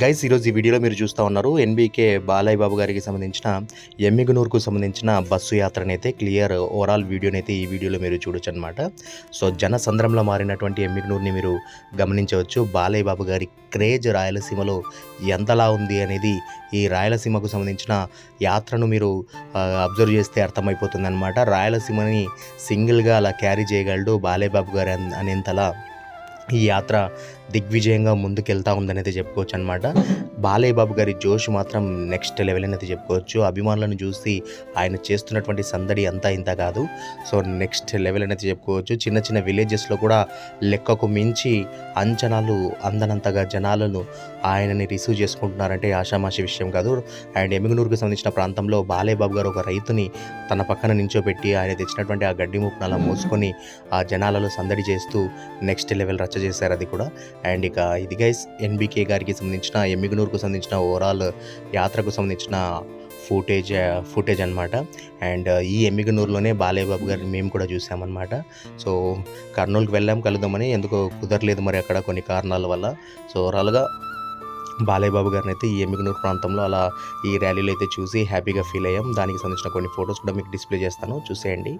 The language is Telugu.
గైస్ ఈరోజు ఈ వీడియోలో మీరు చూస్తూ ఉన్నారు ఎన్బీకే బాలయ్య బాబు గారికి సంబంధించిన ఎమ్మిగునూరుకు సంబంధించిన బస్సు యాత్రనైతే క్లియర్ ఓవరాల్ వీడియోనైతే ఈ వీడియోలో మీరు చూడొచ్చు అనమాట సో జనసంద్రంలో మారినటువంటి ఎమ్మిగునూరుని మీరు గమనించవచ్చు. బాలయ్య బాబు గారి క్రేజ్ రాయలసీమలో ఎంతలా ఉంది అనేది ఈ రాయలసీమకు సంబంధించిన యాత్రను మీరు అబ్జర్వ్ చేస్తే అర్థమైపోతుంది అనమాట రాయలసీమని సింగిల్గా అలా క్యారీ చేయగలడు బాలయ్య బాబు గారు అన్- అనేంతలా ఈ యాత్ర దిగ్విజయంగా ముందుకెళ్తా ఉందనేది చెప్పుకోవచ్చు అనమాట బాలయ్య బాబు గారి జోష్ మాత్రం నెక్స్ట్ లెవెల్ అనేది చెప్పుకోవచ్చు. అభిమానులను చూసి ఆయన చేస్తున్నటువంటి సందడి అంతా ఇంత కాదు. సో నెక్స్ట్ లెవెల్ అనేది చెప్పుకోవచ్చు. చిన్న చిన్న విలేజెస్లో కూడా లెక్కకు మించి అంచనాలు అందనంతగా జనాలను ఆయనని రిసీవ్ చేసుకుంటున్నారంటే ఆషామాషి విషయం కాదు. అండ్ ఎమిగనూరుకు సంబంధించిన ప్రాంతంలో బాలయ్య బాబు గారు ఒక రైతుని తన పక్కన నించోబెట్టి ఆయన తెచ్చినటువంటి ఆ గడ్డి ముప్పును అలా మోసుకొని ఆ జనాలలో సందడి చేస్తూ నెక్స్ట్ లెవెల్ రచ్చ చేశారు అది కూడా. అండ్ ఇక ఇది గైస్ ఎన్బికే గారికి సంబంధించిన ఎమ్మిగనూరుకు సంబంధించిన ఓవరాల్ యాత్రకు సంబంధించిన ఫుటేజ్ ఫుటేజ్ అనమాట అండ్ ఈ ఎమ్మిగనూరులోనే బాలయ్యబాబు గారిని మేము కూడా చూసామన్నమాట. సో కర్నూలుకి వెళ్ళాం కలుద్దామని ఎందుకో కుదరలేదు మరి అక్కడ కొన్ని కారణాల వల్ల. సో ఓవరాల్గా బాలయ్యబాబు గారిని అయితే ఈ ఎమ్మిగనూరు ప్రాంతంలో అలా ఈ ర్యాలీలో అయితే చూసి హ్యాపీగా ఫీల్ అయ్యాం. దానికి సంబంధించిన కొన్ని ఫొటోస్ కూడా మీకు డిస్ప్లే చేస్తాను. చూసేయండి.